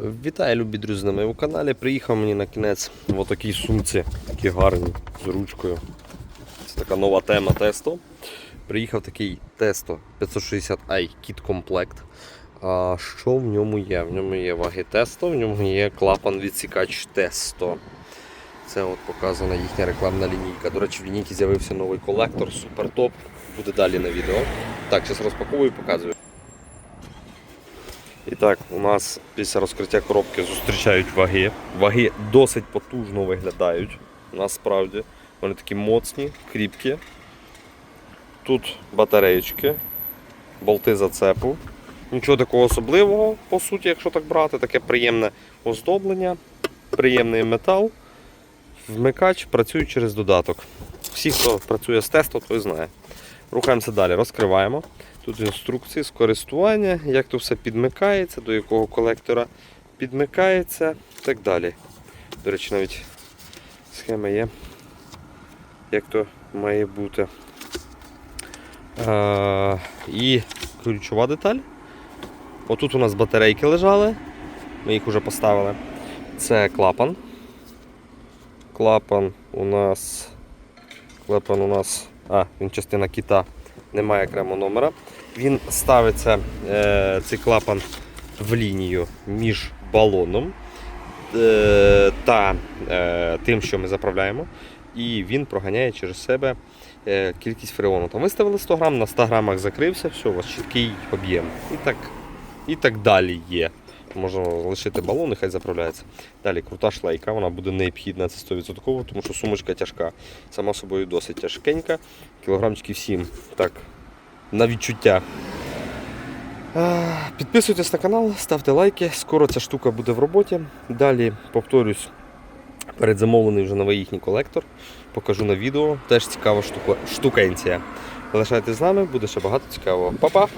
Вітаю, любі друзі, на моєму каналі. Приїхав мені на кінець в сумці, такі гарні, з ручкою. Це така нова тема тесто. Приїхав такий тесто 560i кіт комплект. А що в ньому є? В ньому є ваги тесто, в ньому є клапан відсікач тесто. Це от показана їхня рекламна лінійка. До речі, в лінійці з'явився новий колектор, супер топ. Буде далі на відео. Так, зараз розпаковую і показую. І так, у нас після розкриття коробки зустрічають ваги. Ваги досить потужно виглядають. Насправді. Вони такі моцні, кріпкі. Тут батареєчки, болти зацепу. Нічого такого особливого, по суті, якщо так брати, таке приємне оздоблення, приємний метал. Вмикач працює через додаток. Всі, хто працює з тесту, той знає. Рухаємося далі, розкриваємо. Тут інструкції з користування, як то все підмикається, до якого колектора підмикається і так далі. До речі, навіть схема є, як то має бути. Е, і ключова деталь. Отут у нас батарейки лежали, ми їх вже поставили. Це клапан. Клапан у нас. Клапан у нас. А, він частина кіта, немає окремо номера. Він ставиться, е, цей клапан в лінію між балоном е, та е, тим, що ми заправляємо. І він проганяє через себе кількість фреону. Там виставили 100 грам, на 100 грамах закрився, все, у вас чіткий об'єм. І так, і так далі є. Можна лишити балон, і хай заправляється. Далі крута шлейка, вона буде необхідна, це 100%, тому що сумочка тяжка. Сама собою досить тяжкенька. Кілограмчиків 7. Так, на відчуття. Підписуйтесь на канал, ставте лайки. Скоро ця штука буде в роботі. Далі повторюсь, передзамовлений вже новий їхній колектор. Покажу на відео. Теж цікава штука, штукенція. Залишайтесь з нами, буде ще багато цікавого. Па-па!